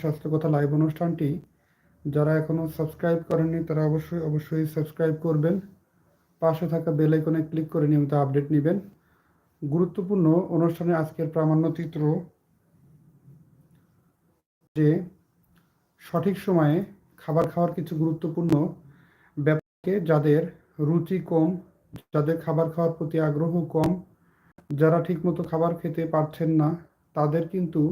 স্বাস্থ্য কথা লাইভ অনুষ্ঠানটি যারা এখনও সাবস্ক্রাইব করেননি, তারা অবশ্যই অবশ্যই সাবস্ক্রাইব করবেন। পাশে থাকা বেল আইকনে ক্লিক করে নিয়মিত আপডেট নেবেন। গুরুত্বপূর্ণ অনুষ্ঠানে আজকের প্রামাণ্য চিত্র যে সঠিক সময়ে খাবার খাওয়ার কিছু গুরুত্বপূর্ণ ব্যাপারকে যাদের রুচি কম, যাদের খাবার খাওয়ার প্রতি আগ্রহ কম, যারা ঠিকমতো খাবার খেতে পারছেন না, তাদের কিন্তু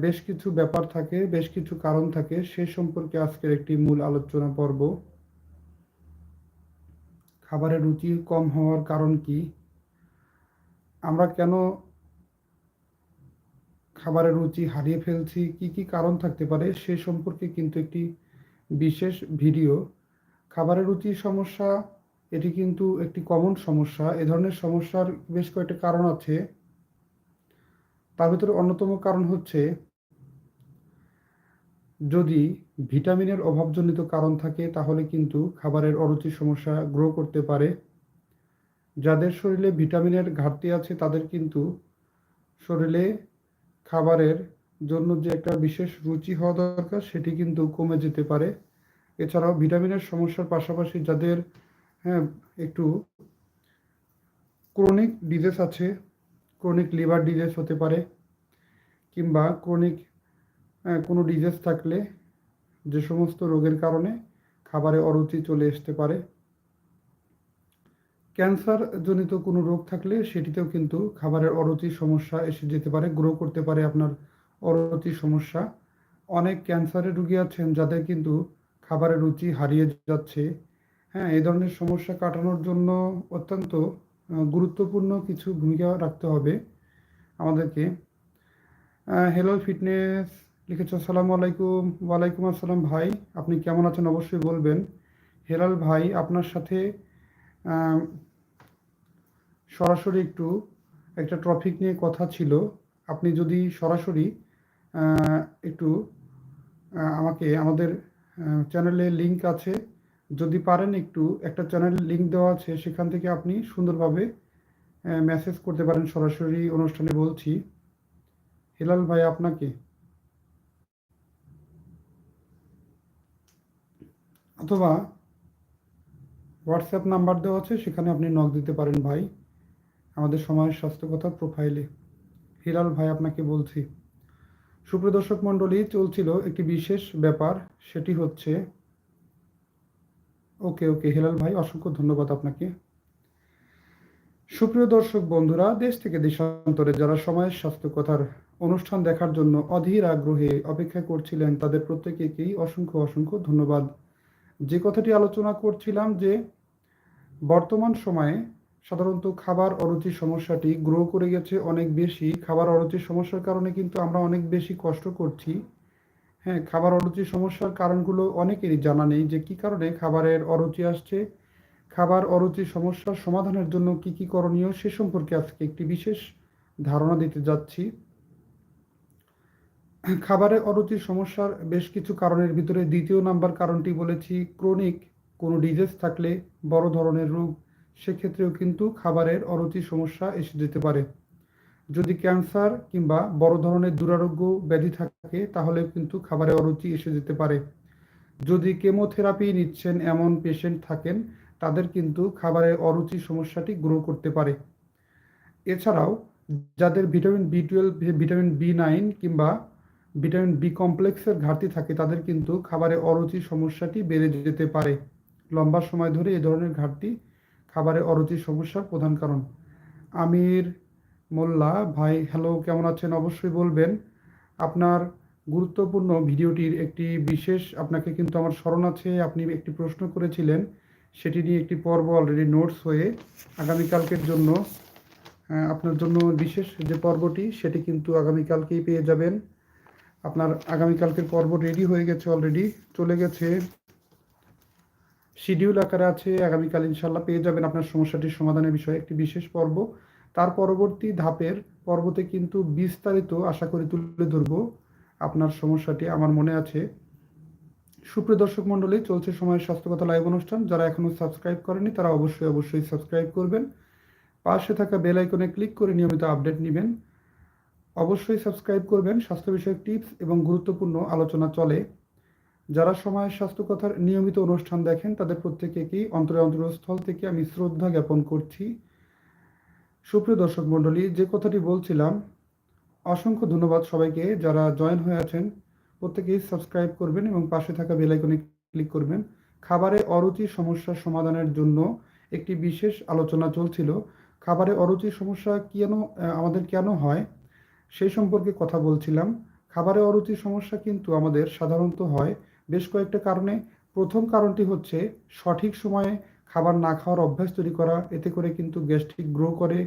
বেশ কিছু ব্যাপার থাকে, বেশ কিছু কারণ থাকে। সে সম্পর্কে আজকের একটি মূল আলোচনা পর্ব। খাবারের রুচি কম হওয়ার কারণ কি? আমরা কেন খাবারের রুচি হারিয়ে ফেলছি? কি কি কারণ থাকতে পারে? সে সম্পর্কে কিন্তু একটি বিশেষ ভিডিও। খাবারের রুচি সমস্যা, এটি কিন্তু একটি কমন সমস্যা। এ ধরনের সমস্যার বেশ কয়েকটা কারণ আছে। তার ভিতরে অন্যতম কারণ হচ্ছে যদি ভিটামিনের অভাবজনিত কারণ থাকে, তাহলে কিন্তু খাবারের অরুচি সমস্যা গ্রো করতে পারে। যাদের শরীরে ভিটামিনের ঘাটতি আছে, তাদের কিন্তু শরীরে খাবারের জন্য যে একটা বিশেষ রুচি হওয়া দরকার, সেটি কিন্তু কমে যেতে পারে। এছাড়াও ভিটামিনের সমস্যার পাশাপাশি যাদের হ্যাঁ একটু ক্রনিক ডিজিজ আছে ক্রনিক লিভার ডিজিজ হতে পারে কিংবা ক্রনিক কোনো ডিজিজ থাকলে যে সমস্ত রোগের কারণে খাবারে অরুচি চলে আসতে পারে। ক্যান্সার জনিত কোনো রোগ থাকলে সেটিতেও কিন্তু খাবারের অরুচি সমস্যা এসে যেতে পারে গ্রো করতে পারে আপনার অরুচি সমস্যা। অনেক ক্যান্সারের রুগী আছেন যাদের কিন্তু খাবারের রুচি হারিয়ে যাচ্ছে। হ্যাঁ এই ধরনের সমস্যা কাটানোর জন্য অত্যন্ত গুরুত্বপূর্ণ কিছু ভূমিকা রাখতে হবে আমাদেরকে। হ্যালো ফিটনেস লিখেছ আসসালামু আলাইকুম, ওয়ালাইকুম আসসালাম ভাই, আপনি কেমন আছেন অবশ্যই বলবেন। হেলাল ভাই, আপনার সাথে সরাসরি একটু, একটা টপিক নিয়ে কথা ছিল। আপনি যদি সরাসরি একটু আমাকে, আমাদের চ্যানেলে লিংক আছে যদি পারেন একটু একটা চ্যানেল লিঙ্ক দেওয়া আছে, সেখান থেকে আপনি সুন্দরভাবে মেসেজ করতে পারেন। সরাসরি অনুষ্ঠানে বলছি। হেলাল ভাই, আপনাকে? অথবা হোয়াটসঅ্যাপ নাম্বার দেওয়া আছে, সেখানে আপনি নক দিতে পারেন ভাই, আমাদের সময়ের স্বাস্থ্যকথা প্রোফাইলে হিলাল ভাই, আপনাকে বলছি। সুপ্রদর্শক মণ্ডলী, চলছিল একটি বিশেষ ব্যাপার, সেটি হচ্ছে ওকে ওকে। হেলাল ভাই, অসংখ্য ধন্যবাদ আপনাকে। সুপ্রিয় দর্শক বন্ধুরা, দেশ থেকে দেশান্তরে যারা সময়ের স্বাস্থ্য কথার অনুষ্ঠান দেখার জন্য অধীর আগ্রহে অপেক্ষা করছিলেন, তাদের প্রত্যেকেকেই অসংখ্য অসংখ্য ধন্যবাদ। যে কথাটি আলোচনা করছিলাম যে, বর্তমান সময়ে সাধারণত খাবার অরুচি সমস্যাটি গ্রো করে গেছে অনেক বেশি। খাবার অরুচি সমস্যার কারণে কিন্তু আমরা অনেক বেশি কষ্ট করছি। হ্যাঁ খাবার অরুচি সমস্যার কারণগুলো অনেকেরই জানা নেই যে কি কারণে খাবারের অরুচি আসছে। খাবার অরুচি সমস্যার সমাধানের জন্য কি কি করণীয় সে সম্পর্কে আজকে একটি বিশেষ ধারণা দিতে যাচ্ছি। খাবারের অরুচি সমস্যার বেশ কিছু কারণের ভিতরে দ্বিতীয় নাম্বার কারণটি বলেছি, ক্রনিক কোনো ডিজিজ থাকলে বড় ধরনের রোগ, সেক্ষেত্রেও কিন্তু খাবারের অরুচি সমস্যা এসে যেতে পারে। যদি ক্যান্সার কিংবা বড় ধরনের দুরারোগ্য ব্যাধি থাকে তাহলে কিন্তু খাবারে অরুচি এসে যেতে পারে। যদি কেমোথেরাপি নিচ্ছেন এমন পেশেন্ট থাকেন, তাদের কিন্তু খাবারে অরুচি সমস্যাটি গ্রো করতে পারে। এছাড়াও, যাদের vitamin B twelve vitamin B nine কিংবা ভিটামিন বি কমপ্লেক্সের ঘাটতি থাকে, তাদের কিন্তু খাবারে অরুচি সমস্যাটি বেড়ে যেতে পারে। লম্বা সময় ধরে এ ধরনের ঘাটতি খাবারে অরুচি সমস্যার প্রধান কারণ। আমির মোল্লা, ভাই হ্যালো কেমন আছেন? অবশ্যই বলবেন। আপনার গুরুত্বপূর্ণ ভিডিওটির একটি বিশেষ আপনাকে কিন্তু আমার স্মরণ আছে, আপনি একটি প্রশ্ন করেছিলেন, সেটি নিয়ে একটি পর্ব অলরেডি নোটস হয়ে আগামীকালকের জন্য আপনার জন্য বিশেষ যে পর্বটি, সেটি কিন্তু আগামীকালকেই পেয়ে যাবেন। আপনার আগামীকালকের পর্ব রেডি হয়ে গেছে অলরেডি চলে গেছে। শিডিউল আকারে আছে, আগামীকাল ইনশাল্লাহ পেয়ে যাবেন। আপনার সমস্যাটির সমাধানের বিষয়ে একটি বিশেষ পর্ব। তার পরবর্তী ধাপের পর্বতে কিন্তু বিস্তারিত আশা করে তুলে ধরব। আপনার সমস্যাটি আমার মনে আছে। সুপ্রিয় দর্শক মণ্ডলী, চলছে সময়ের স্বাস্থ্যকতা লাইভ অনুষ্ঠান। যারা এখনও সাবস্ক্রাইব করেনি তারা অবশ্যই অবশ্যই সাবস্ক্রাইব করবেন। পাশে থাকা বেল আইকনে ক্লিক করে নিয়মিত আপডেট নেবেন। অবশ্যই সাবস্ক্রাইব করবেন। স্বাস্থ্য বিষয়ক টিপস এবং গুরুত্বপূর্ণ আলোচনা চলে। যারা সময়ের স্বাস্থ্য কথার নিয়মিত অনুষ্ঠান দেখেন, তাদের প্রত্যেকে প্রত্যেকেকেই অন্তরে অন্তরস্থল থেকে আমি শ্রদ্ধা জ্ঞাপন করছি। সুপ্রিয় দর্শক মণ্ডলী, যে কথাটি বলছিলাম, অসংখ্য ধন্যবাদ সবাইকে। যারা জয়েন হয়ে আছেন, প্রত্যেকেই সাবস্ক্রাইব করবেন এবং পাশে থাকা বেলাইকনে ক্লিক করবেন। খাবারে অরুচি সমস্যার সমাধানের জন্য একটি বিশেষ আলোচনা চলছিল। খাবারে অরুচি সমস্যা কেন আমাদের কেন হয়, সেই সম্পর্কে কথা বলছিলাম। খাবারে অরুচি সমস্যা কিন্তু আমাদের সাধারণত হয় বেশ কয়েকটা কারণে। প্রথম কারণটি হচ্ছে সঠিক সময়ে খাবার না খাওয়ার অভ্যাস তৈরি করা, এতে করে কিন্তু গ্যাস্ট্রিক গ্রো করে।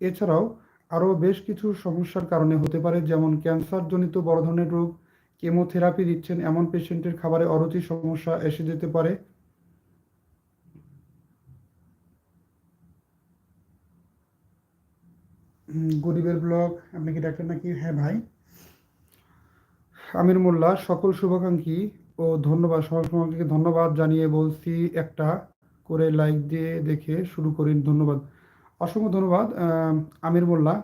এছাড়াও আরও বেশ কিছু সমস্যার কারণে হতে পারে, যেমন ক্যান্সারজনিত বড় ধরনের রোগ। কেমোথেরাপি দিচ্ছেন এমন পেশেন্টের খাবারে অরুচি সমস্যা এসে যেতে পারে। গরিবের ব্লগ, আপনি কি ডাক্তার নাকি? হ্যাঁ ভাই। আমির মোল্লা, সকল শুভাকাঙ্ক্ষী ও ধন্যবাদ সবাইকে ধন্যবাদ জানিয়ে বলছি একটা করে লাইক দিয়ে দেখে শুরু করি, ধন্যবাদ। অসংখ্য ধন্যবাদ আমির মোল্লা।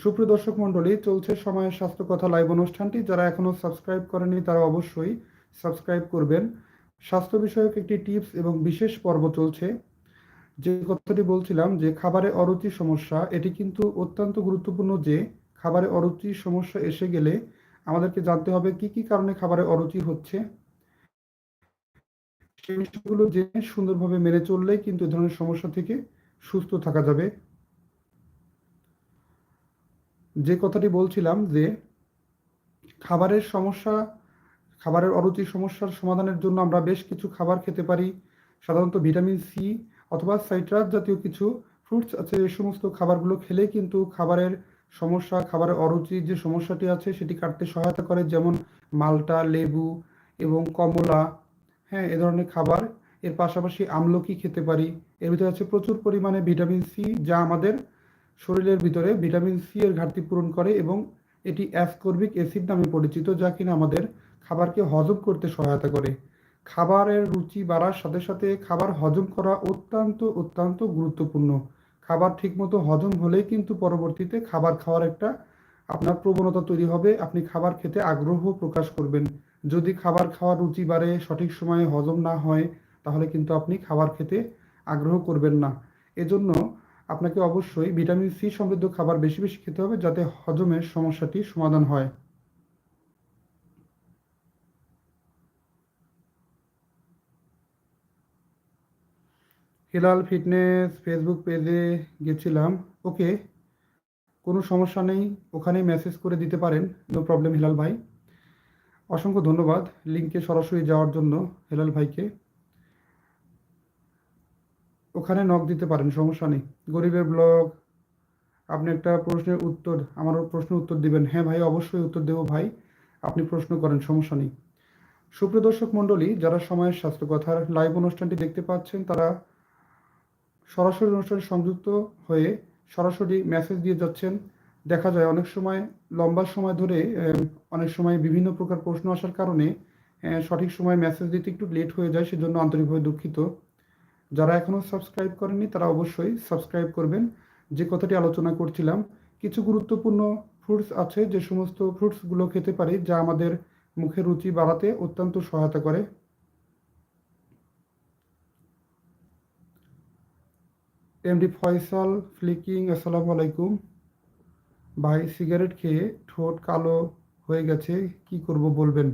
সুপ্রিয় দর্শক মণ্ডলী, চলছে সময়ের স্বাস্থ্য কথা লাইভ অনুষ্ঠানটি। যারা এখনও সাবস্ক্রাইব করেনি তারা অবশ্যই সাবস্ক্রাইব করবেন। স্বাস্থ্য বিষয়ক একটি টিপস এবং বিশেষ পর্ব চলছে। যে কথাটি বলছিলাম যে, খাবারে অরুচি সমস্যা, এটি কিন্তু অত্যন্ত গুরুত্বপূর্ণ যে, খাবারে অরুচি সমস্যা এসে গেলে আমাদেরকে জানতে হবে কি কি কারণে খাবারে অরুচি হচ্ছে। সেই বিষয়গুলো জেনে সুন্দরভাবে মেনে চললে কিন্তু এ ধরনের সমস্যা থেকে সুস্থ থাকা যাবে। যে কথাটি বলছিলাম যে খাবারের সমস্যা, খাবারের অরুচি সমস্যার সমাধানের জন্য আমরা বেশ কিছু খাবার খেতে পারি। সাধারণত ভিটামিন সি অথবা সাইট্রাস জাতীয় কিছু ফ্রুটস আছে এই সমস্ত খাবারগুলো খেলে কিন্তু খাবারের সমস্যা, খাবারের অরুচির যে সমস্যাটি আছে সেটি কাটতে সহায়তা করে। যেমন মালটা, লেবু এবং কমলা হ্যাঁ এ ধরনের খাবার। এর পাশাপাশি আমলকি খেতে পারি। এর ভিতরে আছে প্রচুর পরিমাণে ভিটামিন সি, যা আমাদের শরীরের ভিতরে ভিটামিন সি এর ঘাটতি পূরণ করে এবং এটি অ্যাসকর্বিক অ্যাসিড নামে পরিচিত, যা কিনা আমাদের খাবারকে হজম করতে সহায়তা করে। খাবারের রুচি বাড়ার সাথে সাথে খাবার হজম করা অত্যন্ত অত্যন্ত গুরুত্বপূর্ণ। খাবার ঠিকমতো হজম হলেই কিন্তু পরবর্তীতে খাবার খাওয়ার একটা আপনার প্রবণতা তৈরি হবে। আপনি খাবার খেতে আগ্রহ প্রকাশ করবেন। যদি খাবার খাওয়ার রুচি বাড়ে, সঠিক সময়ে হজম না হয়, তাহলে কিন্তু আপনি খাবার খেতে আগ্রহ করবেন না। এজন্য আপনাকে অবশ্যই ভিটামিন সি সমৃদ্ধ খাবার বেশি বেশি খেতে হবে যাতে হজমের সমস্যাটি সমাধান হয়। হিলাল ফিটনেস ফেসবুক পেজে গেছিলাম। ওকে, কোনো সমস্যা নেই ওখানে মেসেজ করে দিতে পারেন। নো প্রবলেম হিলাল ভাই। অসংখ্য ধন্যবাদ লিঙ্কে সরাসরি যাওয়ার জন্য হেলাল ভাইকে। ওখানে নক দিতে পারেন, সমস্যা নেই। গরিবের ব্লগ আপনি একটা প্রশ্নের উত্তর, আমার প্রশ্নের উত্তর দিবেন। হ্যাঁ ভাই, অবশ্যই উত্তর দেবো ভাই, আপনি প্রশ্ন করেন, সমস্যা নেই। সুপ্রিয় দর্শক মণ্ডলী, যারা সময়ের স্বাস্থ্য কথার লাইভ অনুষ্ঠানটি দেখতে পাচ্ছেন, তারা সরাসরি অনুষ্ঠানে সংযুক্ত হয়ে সরাসরি মেসেজ দিয়ে যাচ্ছেন। দেখা যায় অনেক সময়, লম্বা সময় ধরে অনেক সময় বিভিন্ন প্রকার প্রশ্ন আসার কারণে সঠিক সময় মেসেজ দিতে একটু লেট হয়ে যায়, সেজন্য আন্তরিকভাবে দুঃখিত। যারা এখনও সাবস্ক্রাইব করেননি, তারা অবশ্যই সাবস্ক্রাইব করবেন। যে কথাটি আলোচনা করছিলাম, কিছু গুরুত্বপূর্ণ ফ্রুটস আছে, যে সমস্ত ফ্রুটসগুলো খেতে পারি, যা আমাদের মুখের রুচি বাড়াতে অত্যন্ত সহায়তা করে। এমডি ফয়সাল ফ্লিকিং আসসালামু আলাইকুম ভাই, সিগারেট খেয়ে ঠোঁট কালো হয়ে গেছে, কি করব বলবেন?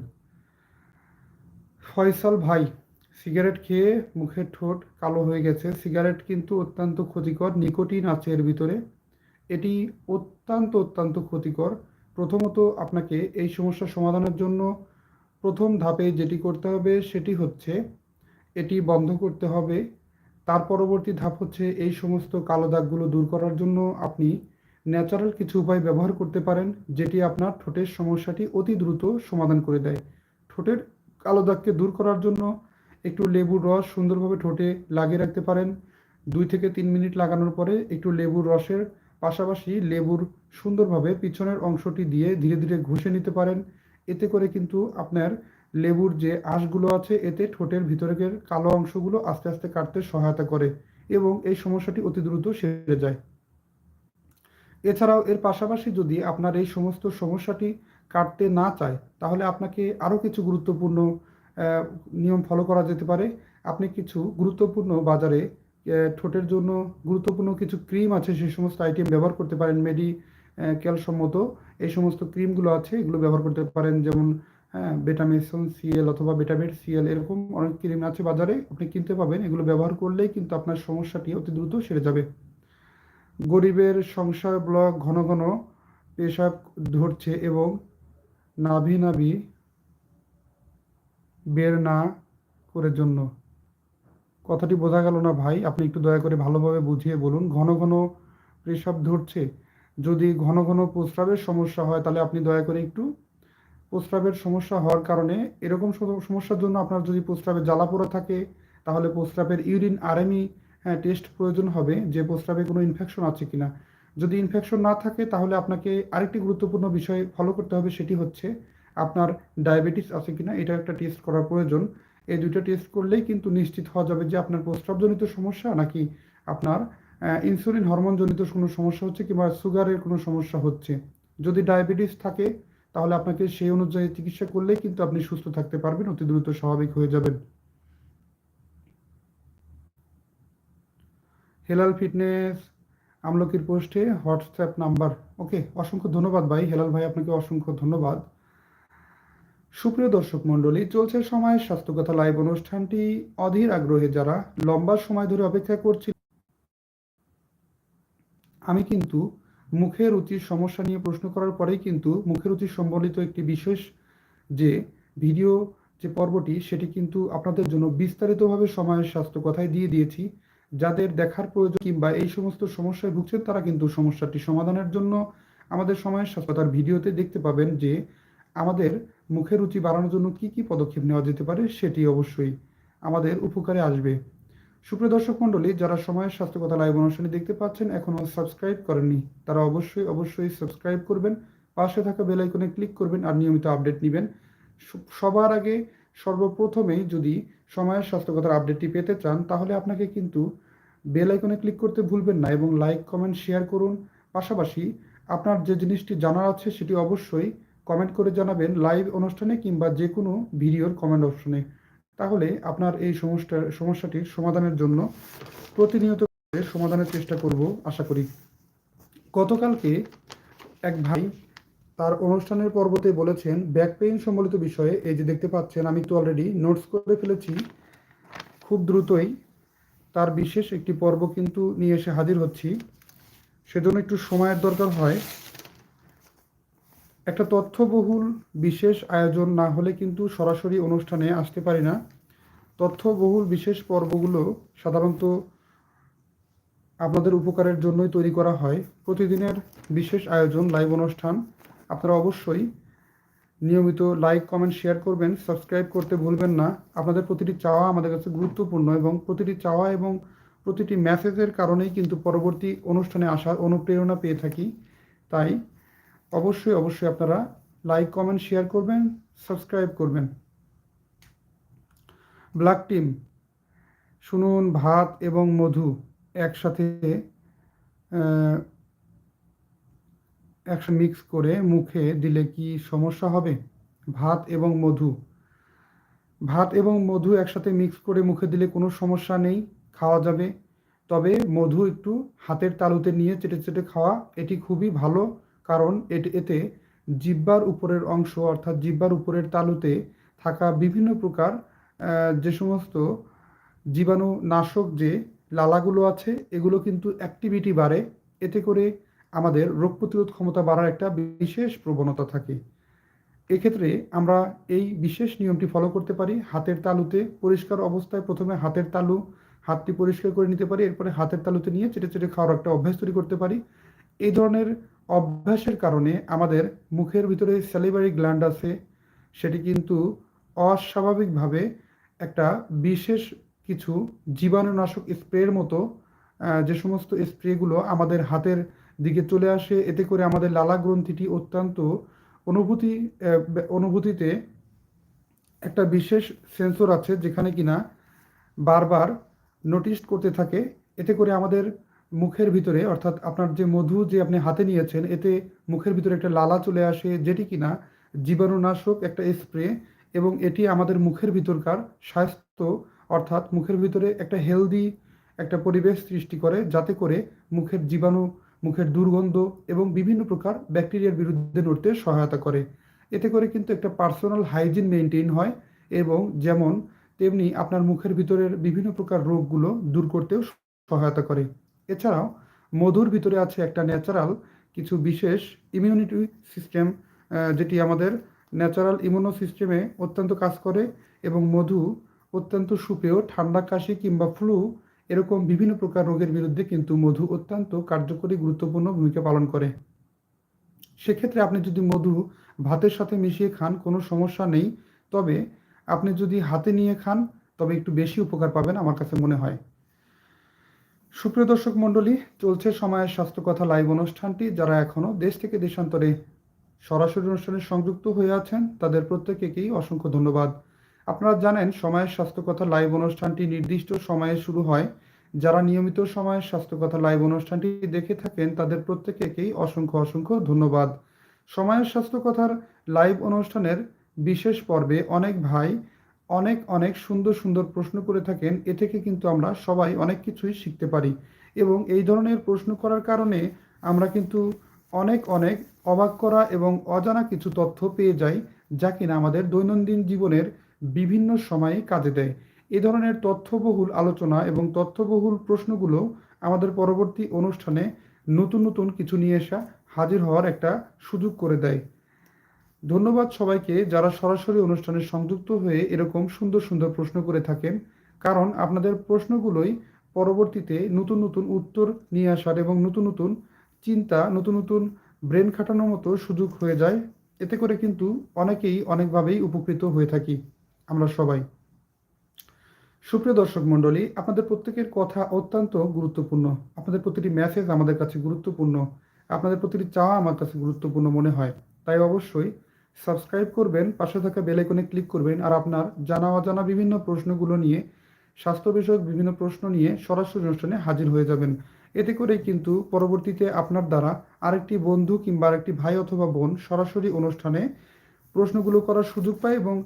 ফয়সাল ভাই, সিগারেট খেয়ে মুখের ঠোঁট কালো হয়ে গেছে। সিগারেট কিন্তু অত্যন্ত ক্ষতিকর, নিকোটিন আছে এর ভিতরে। এটি অত্যন্ত অত্যন্ত ক্ষতিকর। প্রথমত আপনাকে এই সমস্যার সমাধানের জন্য প্রথম ধাপে যেটি করতে হবে সেটি হচ্ছে, এটি বন্ধ করতে হবে। তার পরবর্তী ধাপ হচ্ছে এই সমস্ত কালো দাগগুলো দূর করার জন্য আপনি ন্যাচারাল কিছু উপায় ব্যবহার করতে পারেন, যেটি আপনার ঠোঁটের সমস্যাটি অতি দ্রুত সমাধান করে দেয়। ঠোঁটের কালো দাগকে দূর করার জন্য একটু লেবুর রস সুন্দরভাবে ঠোঁটে লাগিয়ে রাখতে পারেন। দুই থেকে তিন মিনিট লাগানোর পরে একটু লেবুর রসের পাশাপাশি লেবুর সুন্দরভাবে পিছনের অংশটি দিয়ে ধীরে ধীরে ঘষে নিতে পারেন। এতে করে কিন্তু আপনার লেবুর যে আঁশগুলো আছে, এতে ঠোঁটের ভিতরের কালো অংশগুলো আস্তে আস্তে কাটতে সহায়তা করে এবং এই সমস্যাটি অতি দ্রুত সেরে যায়। এছাড়াও এর পাশাপাশি যদি আপনার এই সমস্ত সমস্যাটি কাটতে না চায়, তাহলে আপনাকে আরও কিছু গুরুত্বপূর্ণ নিয়ম ফলো করা যেতে পারে। আপনি কিছু গুরুত্বপূর্ণ বাজারে ঠোঁটের জন্য গুরুত্বপূর্ণ কিছু ক্রিম আছে, সেই সমস্ত আইটেম ব্যবহার করতে পারেন। মেডি ক্যাল সম্মত এই সমস্ত ক্রিমগুলো আছে, এগুলো ব্যবহার করতে পারেন। যেমন হ্যাঁ বেটামেসন সিএল অথবা বেটামেট সিএল এরকম অনেক ক্রিম আছে বাজারে, আপনি কিনতে পাবেন। এগুলো ব্যবহার করলেই কিন্তু আপনার সমস্যাটি অতি দ্রুত সেরে যাবে। গরিবের সংসার ব্লক ঘন ঘন পেশাব ধরছে এবং নাভি নাভি বের না করে জন্য। কথাটি বোঝা গেল না ভাই, আপনি একটু দয়া করে ভালোভাবে বুঝিয়ে বলুন, ঘন ঘন পেশাব ধরছে? যদি ঘন ঘন প্রস্রাবের সমস্যা হয়, তাহলে আপনি দয়া করে একটু প্রস্রাবের সমস্যা হওয়ার কারণে এরকম সমস্যার জন্য আপনার যদি প্রস্রাবে জ্বালা পোড়া থাকে, তাহলে প্রস্রাবের ইউরিন, আরএমই হ্যাঁ টেস্ট প্রয়োজন হবে যে প্রস্রাবে কোনো ইনফেকশন আছে কিনা। যদি ইনফেকশন না থাকে, তাহলে আপনাকে আরেকটি গুরুত্বপূর্ণ বিষয় ফলো করতে হবে, সেটি হচ্ছে আপনার ডায়াবেটিস আছে কিনা এটা একটা টেস্ট করা প্রয়োজন। এই দুইটা টেস্ট করলেই কিন্তু নিশ্চিত হওয়া যাবে যে আপনার প্রস্রাবজনিত সমস্যা নাকি আপনার ইনসুলিন হরমোনজনিত কোনো সমস্যা হচ্ছে কিংবা সুগারের কোনো সমস্যা হচ্ছে। যদি ডায়াবেটিস থাকে, তাহলে আপনাকে সেই অনুযায়ী চিকিৎসা করলেই কিন্তু আপনি সুস্থ থাকতে পারবেন, অতি দ্রুত স্বাভাবিক হয়ে যাবেন। হেলাল ফিটনেস আমলকির পোস্টে হোয়াটসঅ্যাপ নাম্বার। ওকে, অসংখ্য ধন্যবাদ ভাই। হেলাল ভাই, আপনাকে অসংখ্য ধন্যবাদ। সুপ্রিয় দর্শক মণ্ডলী, চলছে সময় স্বাস্থ্যকথা লাইভ অনুষ্ঠানটি। অধীর আগ্রহে যারা লম্বা সময় ধরে অপেক্ষা করছিল, আমি কিন্তু মুখের রুচির সমস্যা নিয়ে প্রশ্ন করার পরেই কিন্তু মুখের রুচির সম্বলিত একটি বিশেষ যে ভিডিও, যে পর্বটি, সেটি কিন্তু আপনাদের জন্য বিস্তারিতভাবে সময়ের স্বাস্থ্য কথায় দিয়ে দিয়েছি। যাদের দেখার প্রয়োজন কিংবা এই সমস্ত সমস্যায় ভুগছেন, তারা কিন্তু সমস্যাটি সমাধানের জন্য আমাদের সময়ের স্বাস্থ্যতার ভিডিওতে দেখতে পাবেন যে আমাদের মুখের রুচি বাড়ানোর জন্য কি কি পদক্ষেপ নেওয়া যেতে পারে, সেটি অবশ্যই আমাদের উপকারে আসবে। সুপ্রিয় দর্শক মণ্ডলী, যারা সময়ের স্বাস্থ্য কথা লাইভ অনুষ্ঠানে দেখতে পাচ্ছেন এখনও সাবস্ক্রাইব করেননি, তারা অবশ্যই অবশ্যই সাবস্ক্রাইব করবেন, পাশে থাকা বেল আইকনে ক্লিক করবেন আর নিয়মিত আপডেট নেবেন। সবার আগে সর্বপ্রথমেই যদি সময়ের স্বাস্থ্য কথার আপডেটটি পেতে চান, তাহলে আপনাকে কিন্তু বেল আইকনে ক্লিক করতে ভুলবেন না এবং লাইক কমেন্ট শেয়ার করুন। পাশাপাশি আপনার যে জিনিসটি জানার আছে, সেটি অবশ্যই কমেন্ট করে জানাবেন লাইভ অনুষ্ঠানে কিংবা যে কোনো ভিডিওর কমেন্ট অপশনে তাহলে আপনার এই সমস্যা, সমস্যাটির সমাধানের জন্য প্রতিনিয়ত সমাধানের চেষ্টা করব, আশা করি। গতকালকে এক ভাই তার অনুষ্ঠানের পর্বতে বলেছেন ব্যাক পেইন সম্বলিত বিষয়ে এই যে দেখতে পাচ্ছেন, আমি তো অলরেডি নোটস করে ফেলেছি। খুব দ্রুতই তার বিশেষ একটি পর্ব কিন্তু নিয়ে এসে হাজির হচ্ছি। সেজন্য একটু সময়ের দরকার হয়। একটা তথ্যবহুল বিশেষ আয়োজন না হলে কিন্তু সরাসরি অনুষ্ঠানে আসতে পারি না। তথ্যবহুল বিশেষ পর্বগুলো সাধারণত আপনাদের উপকারের জন্যই তৈরি করা হয়। প্রতিদিনের বিশেষ আয়োজন, লাইভ অনুষ্ঠান আপনারা অবশ্যই নিয়মিত লাইক কমেন্ট শেয়ার করবেন সাবস্ক্রাইব করতে ভুলবেন না। আপনাদের প্রতিটি চাওয়া আমাদের কাছে গুরুত্বপূর্ণ এবং প্রতিটি চাওয়া এবং প্রতিটি মেসেজের কারণেই কিন্তু পরবর্তী অনুষ্ঠানে আসার অনুপ্রেরণা পেয়ে থাকি। তাই অবশ্যই অবশ্যই আপনারা লাইক কমেন্ট শেয়ার করবেন সাবস্ক্রাইব করবেন। ব্ল্যাক টিম, শুনুন, ভাত এবং মধু একসাথে একসাথে মিক্স করে মুখে দিলে কি সমস্যা হবে? ভাত এবং মধু। ভাত এবং মধু একসাথে মিক্স করে মুখে দিলে কোনো সমস্যা নেই, খাওয়া যাবে। তবে মধু একটু হাতের তালুতে নিয়ে চেটে চেটে খাওয়া এটি খুবই ভালো, কারণ এটি, এতে জিহ্বার উপরের অংশ অর্থাৎ জিহ্বার উপরের তালুতে থাকা বিভিন্ন প্রকার যে সমস্ত জীবাণু নাশক যে লালাগুলো আছে, এগুলো কিন্তু অ্যাক্টিভিটি বাড়ে। এতে করে আমাদের রোগ প্রতিরোধ ক্ষমতা বাড়ার একটা বিশেষ প্রবণতা থাকে। এক্ষেত্রে আমরা এই বিশেষ নিয়মটি ফলো করতে পারি। হাতের তালুতে পরিষ্কার অবস্থায় প্রথমে হাতের তালু, হাতটি পরিষ্কার করে নিতে পারি, এরপরে হাতের তালুতে নিয়ে চেটে চেটে খাওয়ার একটা অভ্যাস তৈরি করতে পারি। এই ধরনের অভ্যাসের কারণে আমাদের মুখের ভিতরে স্যালিভারি গ্ল্যান্ড আছে। সেটি কিন্তু অস্বাভাবিকভাবে একটা বিশেষ কিছু জীবাণুনাশক স্প্রের মতো যে সমস্ত স্প্রেগুলো আমাদের হাতের দিকে চলে আসে। এতে করে আমাদের লালা গ্রন্থিটি অত্যন্ত অনুভূতি অনুভূতিতে একটা বিশেষ সেন্সর আছে যেখানে কিনা বারবার নোটিস করতে থাকে। এতে করে আমাদের মুখের ভিতরে, অর্থাৎ আপনার যে মধু যে আপনি হাতে নিয়েছেন, এতে মুখের ভিতরে একটা লালা চলে আসে যেটি কিনা জীবাণুনাশক একটা স্প্রে এবং এটি আমাদের মুখের ভিতরকার স্বাস্থ্য, অর্থাৎ মুখের ভিতরে একটা হেলদি একটা পরিবেশ সৃষ্টি করে, যাতে করে মুখের জীবাণু মুখের দুর্গন্ধ এবং বিভিন্ন প্রকার ব্যাকটেরিয়ার বিরুদ্ধে লড়তে সহায়তা করে। এতে করে কিন্তু একটা পার্সোনাল হাইজিন মেনটেন হয় এবং যেমন তেমনি আপনার মুখের ভিতরের বিভিন্ন প্রকার রোগগুলো দূর করতেও সহায়তা করে। এছাড়াও মধুর ভিতরে আছে একটা ন্যাচারাল, কিছু বিশেষ ইমিউনিটি সিস্টেম যেটি আমাদের ন্যাচারাল ইমিউনো সিস্টেমে অত্যন্ত কাজ করে এবং মধু অত্যন্ত সুপেয় ঠান্ডা কাশি কিংবা ফ্লু এরকম বিভিন্ন প্রকার রোগের বিরুদ্ধে কিন্তু মধু অত্যন্ত কার্যকরী, গুরুত্বপূর্ণ ভূমিকা পালন করে। সেক্ষেত্রে আপনি যদি মধু ভাতের সাথে মিশিয়ে খান, কোনো সমস্যা নেই। তবে আপনি যদি হাতে নিয়ে খান, তবে একটু বেশি উপকার পাবেন আমার কাছে মনে হয়। সুপ্রিয় দর্শক মণ্ডলী, চলছে সময়ের স্বাস্থ্য কথা লাইভ অনুষ্ঠানটি। যারা এখনও দেশ থেকে দেশান্তরে সরাসরি অনুষ্ঠানে সংযুক্ত হয়ে আছেন, তাদের প্রত্যেকেকেই অসংখ্য ধন্যবাদ। আপনারা জানেন, সময়ের স্বাস্থ্য কথা লাইভ অনুষ্ঠানটি নির্দিষ্ট সময়ে শুরু হয়। যারা নিয়মিত সময়ের স্বাস্থ্য কথা লাইভ অনুষ্ঠানটি দেখে থাকেন, তাদের প্রত্যেকেকেই অসংখ্য অসংখ্য ধন্যবাদ। সময়ের স্বাস্থ্য কথার লাইভ অনুষ্ঠানের বিশেষ পর্বে অনেক ভাই অনেক অনেক সুন্দর সুন্দর প্রশ্ন করে থাকেন। এ থেকে কিন্তু আমরা সবাই অনেক কিছুই শিখতে পারি এবং এই ধরনের প্রশ্ন করার কারণে আমরা কিন্তু অনেক অনেক অবাক করা এবং অজানা কিছু তথ্য পেয়ে যাই, যা কিনা আমাদের দৈনন্দিন জীবনের বিভিন্ন সময়ে কাজে দেয়। এ ধরনের তথ্যবহুল আলোচনা এবং তথ্যবহুল প্রশ্নগুলো আমাদের পরবর্তী অনুষ্ঠানে নতুন নতুন কিছু নিয়ে আসা হাজির হওয়ার একটা সুযোগ করে দেয়। ধন্যবাদ সবাইকে যারা সরাসরি অনুষ্ঠানে সংযুক্ত হয়ে এরকম সুন্দর সুন্দর প্রশ্ন করে থাকেন, কারণ আপনাদের প্রশ্নগুলোই পরবর্তীতে নতুন নতুন উত্তর নিয়ে আসার এবং নতুন নতুন চিন্তা, নতুন নতুন ব্রেন খাটানোর মতো সুযোগ হয়ে যায়। এতে করে কিন্তু অনেকেই অনেকভাবেই উপকৃত হয়ে থাকি। আমরা সবাই। সুপ্রিয় দর্শক মণ্ডলী, আপনাদের প্রত্যেকের কথা অত্যন্ত গুরুত্বপূর্ণ। আপনাদের প্রতিটি মেসেজ আমাদের কাছে গুরুত্বপূর্ণ। আপনাদের প্রতিটি চাওয়া আমার কাছে গুরুত্বপূর্ণ মনে হয়। তাই অবশ্যই সাবস্ক্রাইব করবেন, পাশে থাকা বেলাইকনে ক্লিক করবেন আর আপনার জানা অজানা বিভিন্ন প্রশ্নগুলো নিয়ে, স্বাস্থ্য বিষয়ক বিভিন্ন প্রশ্ন নিয়ে সরাসরি অনুষ্ঠানে হাজির হয়ে যাবেন। এতে করে কিন্তু পরবর্তীতে আপনার দ্বারা আরেকটি বন্ধু কিংবা আরেকটি ভাই অথবা বোন সরাসরি অনুষ্ঠানে প্রশ্নগুলো করার সুযোগ পায় এবং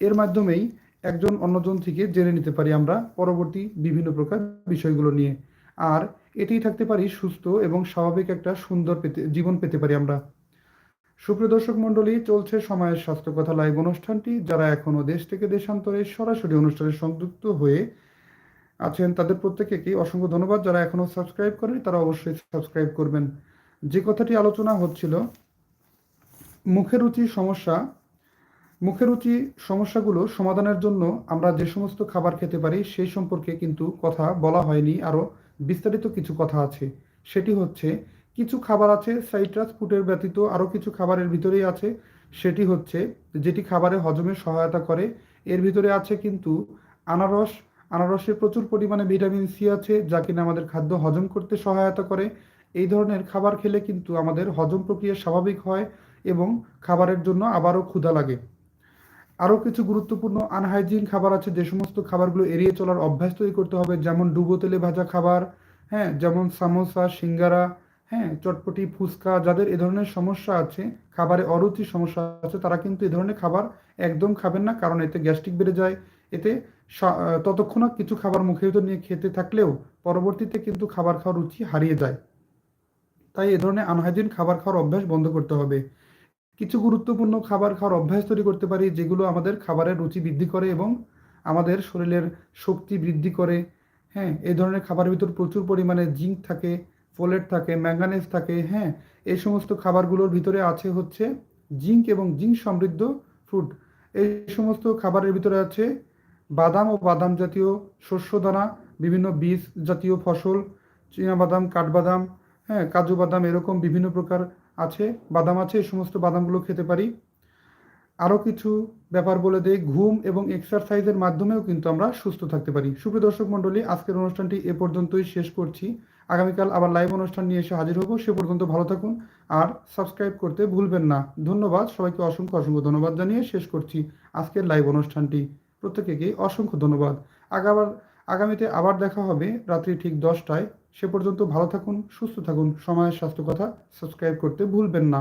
এর মাধ্যমেই একজন অন্যজন থেকে জেনে নিতে পারি আমরা পরবর্তী বিভিন্ন প্রকার বিষয়গুলো নিয়ে। আর এতেই থাকতে পারি সুস্থ এবং স্বাভাবিক একটা সুন্দর পেতে, জীবন পেতে পারি আমরা। সুপ্রিয় দর্শক মণ্ডলী, চলছে সময়ের স্বাস্থ্য কথা লাইভ অনুষ্ঠানটি। যারা এখনও দেশ থেকে দেশান্তরে সরাসরি অনুষ্ঠানে সংযুক্ত হয়ে আছেন, তাদের প্রত্যেকে অসংখ্য ধন্যবাদ। যারা এখনও সাবস্ক্রাইব করেন তারা অবশ্যই সাবস্ক্রাইব করবেন। যে কথাটি আলোচনা হচ্ছিল, মুখের রুচি সমস্যা মুখের রুচি সমস্যাগুলো সমাধানের জন্য আমরা যে সমস্ত খাবার খেতে পারি সেই সম্পর্কে কিন্তু কথা বলা হয়নি। আরও বিস্তারিত কিছু কথা আছে। সেটি হচ্ছে, কিছু খাবার আছে সাইট্রাস ফুটের ব্যতীত আরও কিছু খাবারের ভিতরেই আছে। সেটি হচ্ছে, যেটি খাবারে হজমে সহায়তা করে। এর ভিতরে আছে কিন্তু আনারস। আনারসে প্রচুর পরিমাণে ভিটামিন সি আছে, যা কিনা আমাদের খাদ্য হজম করতে সহায়তা করে। এই ধরনের খাবার খেলে কিন্তু আমাদের হজম প্রক্রিয়া স্বাভাবিক হয় এবং খাবারের জন্য আবারও ক্ষুধা লাগে। আরও কিছু গুরুত্বপূর্ণ আনহাইজিন খাবার আছে, যে সমস্ত খাবারগুলো এড়িয়ে চলার অভ্যাস তৈরি করতে হবে, যেমন ডুবো তেলে ভাজা খাবার হ্যাঁ যেমন সামোসা, সিঙ্গারা হ্যাঁ চটপটি, ফুচকা, যাদের এ ধরনের সমস্যা আছে, খাবারে অরুচি সমস্যা আছে, তারা কিন্তু এ ধরনের খাবার একদম খাবেন না, কারণ এতে গ্যাস্ট্রিক বেড়ে যায়। এতে ততক্ষণ কিছু খাবার ভিতর নিয়ে খেতে থাকলেও পরবর্তীতে কিন্তু খাবার খাওয়ার রুচি হারিয়ে যায়। তাই এ ধরনের আনহাইজিন খাবার খাওয়ার অভ্যাস বন্ধ করতে হবে। কিছু গুরুত্বপূর্ণ খাবার খাওয়ার অভ্যাস তৈরি করতে পারি, যেগুলো আমাদের খাবারের রুচি বৃদ্ধি করে এবং আমাদের শরীরের শক্তি বৃদ্ধি করে। হ্যাঁ এই ধরনের খাবারের ভিতর প্রচুর পরিমাণে জিঙ্ক থাকে, ফোলেট থাকে, ম্যাঙ্গানেজ থাকে হ্যাঁ এই সমস্ত খাবারগুলোর ভিতরে আছে হচ্ছে জিঙ্ক এবং জিঙ্ক সমৃদ্ধ ফ্রুট এই সমস্ত খাবারের ভিতরে আছে বাদাম ও বাদাম জাতীয় শস্য দানা, বিভিন্ন বীজ জাতীয় ফসল বাদাম কাঠবাদাম হ্যাঁ কাজু বাদাম, এরকম বিভিন্ন প্রকার আছে, বাদাম আছে, এই সমস্ত বাদামগুলো খেতে পারি। আরও কিছু ব্যাপার বলে দেয় ঘুম এবং এক্সারসাইজের মাধ্যমেও কিন্তু আমরা সুস্থ থাকতে পারি। সুপ্রিয় দর্শক মণ্ডলী, আজকের অনুষ্ঠানটি এ পর্যন্তই শেষ করছি। আগামীকাল আবার লাইভ অনুষ্ঠান নিয়ে এসে হাজির হব। সে পর্যন্ত ভালো থাকুন আর সাবস্ক্রাইব করতে ভুলবেন না। ধন্যবাদ। সবাইকে অসংখ্য অসংখ্য ধন্যবাদ জানিয়ে শেষ করছি আজকের লাইভ অনুষ্ঠানটি। প্রত্যেকেকে অসংখ্য ধন্যবাদ। আগাবার আগামীতে আবার দেখা হবে রাত্রি ঠিক দশটায়। সে পর্যন্ত ভালো থাকুন সুস্থ থাকুন। সময়ের স্বাস্থ্য কথা সাবস্ক্রাইব করতে ভুলবেন না।